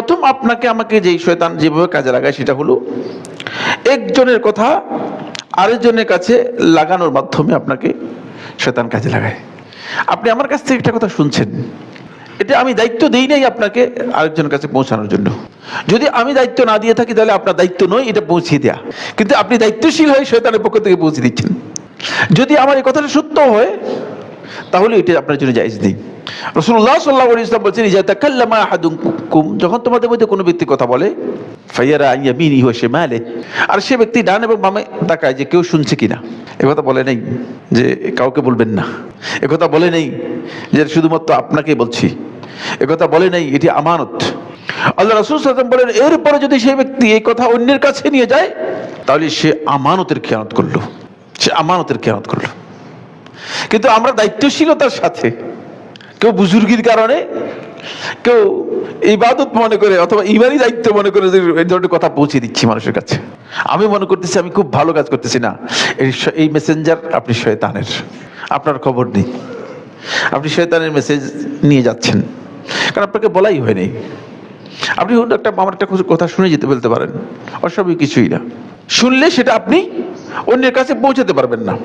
প্রথম আপনাকে আমাকে যেই শয়তান যেভাবে কাজে লাগায় সেটা হলো, একজনের কথা আরেকজনের কাছে লাগানোর মাধ্যমে আপনাকে শয়তান কাজে লাগায়। আপনি আমার কাছ থেকে একটা কথা শুনছেন। এটা আমি দায়িত্ব দিই নাই আপনাকে আরেকজনের কাছে পৌঁছানোর জন্য। যদি আমি দায়িত্ব না দিয়ে থাকি তাহলে আপনার দায়িত্ব নয়, এটা পৌঁছে দেয়া। কিন্তু আপনি দায়িত্বশীল হয়ে শয়তানের পক্ষ থেকে পৌঁছে দিচ্ছেন। যদি আমার এই কথাটা সত্য হয় তাহলে এটা আপনার জন্য জায়জ নেই। রসুল্লাহ সাল্লাহ ইসলাম বলছেন, ইজা তাকাল্লামা আহাদুকুম যখন তোমাদের মধ্যে কোনো ব্যক্তি কথা বলে, ফাইয়ারা ইয়ামিনি হুয়া শিমালে আর সে ব্যক্তি ডান এবং বামে তাকায় যে কেউ শুনছে কিনা। এ কথা বলে নেই যে কাউকে বলবেন না। এ কথা বলে নেই যে শুধুমাত্র আপনাকে বলছি। এ কথা বলে নেই, এটি আমানত। আল্লাহ রসুল সাল্লাম বলেন, এরপরে যদি সেই ব্যক্তি এই কথা অন্যের কাছে নিয়ে যায়, তাহলে সে আমানতের খেয়ানত করল। সে আমানতের খেয়ানত করল। কিন্তু আমরা দায়িত্বশীলতার সাথে। কেউ বুজুর্গির কারণে, কেউ ইবাদত মনে করে, অথবা ইমানই দায়িত্ব মনে করে এই ধরনের কথা পৌঁছে দিচ্ছি মানুষের কাছে। আমি মনে করতেছি আমি খুব ভালো কাজ করতেছি না। এই মেসেঞ্জার আপনি শয়তানের। আপনার খবর নেই। আপনি শয়তানের মেসেজ নিয়ে যাচ্ছেন। কারণ আপনাকে বলাই হয়নি আপনি অন্য একটা আমার একটা কথা শুনে যেতে বলতে পারেন। অসবই কিছুই না। শুনলে সেটা আপনি অন্যের কাছে পৌঁছাতে পারবেন না।